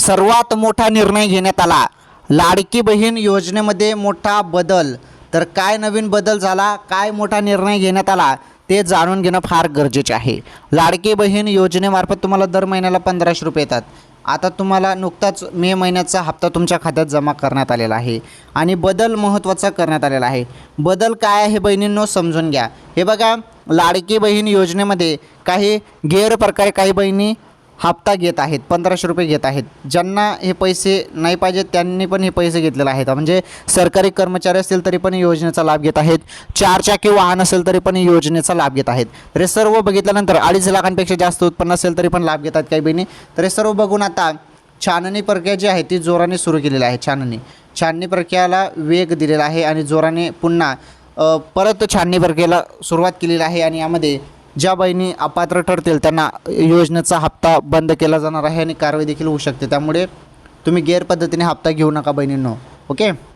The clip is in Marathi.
सर्वात मोठा निर्णय घेण्यात आला. लाडकी बहीण योजनेमध्ये मोठा बदल. तर काय नवीन बदल झाला काय मोठा निर्णय घेण्यात आला ते जाणून घेणं फार गरजेचे आहे. लाडकी बहीण योजनेमार्फत तुम्हाला दर महिन्याला पंधराशे रुपये येतात. आता तुम्हाला नुकताच मे महिन्याचा हप्ता तुमच्या खात्यात जमा करण्यात आलेला आहे आणि बदल महत्त्वाचा करण्यात आलेला आहे. बदल काय आहे बहिणींनो समजून घ्या. हे बघा लाडकी बहीण योजनेमध्ये काही गैरप्रकारे काही बहिणी हप्ता घेत आहेत पंधराशे रुपये घेत आहेत. ज्यांना हे पैसे नाही पाहिजेत त्यांनी पण हे पैसे घेतलेले आहेत. म्हणजे सरकारी कर्मचारी असतील तरी पण योजनेचा लाभ घेत आहेत. चार चाकी वाहन असेल तरी पण योजनेचा लाभ घेत आहेत. तर हे सर्व बघितल्यानंतर अडीच लाखांपेक्षा जास्त उत्पन्न असेल तरी पण लाभ घेतात काही बहिणी. तर हे सर्व बघून आता छाननी प्रक्रिया जी आहे ती जोराने सुरू केलेली आहे. छाननी. छाननी प्रक्रियाला वेग दिलेला आहे आणि जोराने पुन्हा परत छाननी प्रक्रियेला सुरुवात केलेली आहे आणि यामध्ये ज्या बहिणी अपात्र ठरतील त्यांना योजनेचा हप्ता बंद केला जाणार आहे आणि कारवाई देखील होऊ शकते. त्यामुळे तुम्ही गैरपद्धतीने हप्ता घेऊ नका बहिणींनो. ओके?